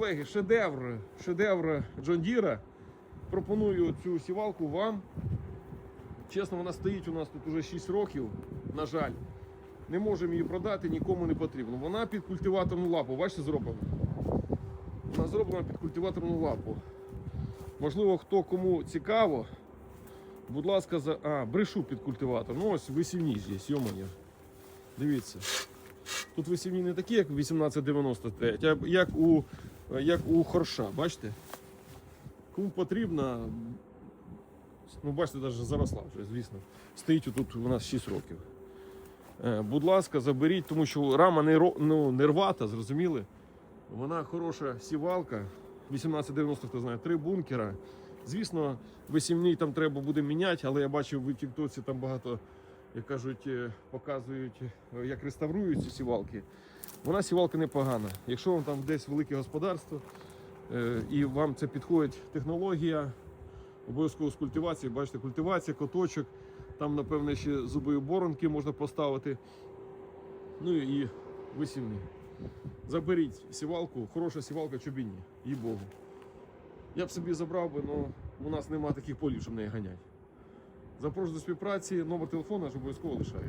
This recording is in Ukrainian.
Колеги, шедевр, шедевр Джон Діра. Пропоную цю сівалку вам. Чесно, вона стоїть у нас тут уже 6 років, на жаль. Не можемо її продати, нікому не потрібно. Вона під культиваторну лапу, бачите, зроблена. Вона зроблена під культиваторну лапу. Можливо, хто кому цікаво, будь ласка, за. А, брешу під культиватор. Ну ось висівні здесь, йомання. Дивіться. Тут висівні не такі, як 1890 стоять, а як у, як у хорша, бачите? Кому потрібно, ну бачите, навіть заросла вже, звісно. Стоїть тут у нас 6 років. Е, Будь ласка, заберіть, тому що рама не, ну, не рвата, зрозуміли? Вона хороша сівалка. 1890, хто знає, три бункера. Звісно, висівний там треба буде міняти, але я бачив в Тіктоці там багато, як кажуть, е, показують, е, як реставрують ці сівалки. Вона сівалка непогана. Якщо вам там десь велике господарство е, і вам це підходить технологія, обов'язково з культивації, бачите, культивація, коточок, там, напевне, ще зубові боронки можна поставити. Ну і висівний. Заберіть сівалку, хороша сівалка чобінні, їй Богу. Я б собі забрав би, але у нас немає таких полів, щоб неї ганяти. Запрошую до співпраці, номер телефону ж обов'язково лишаю.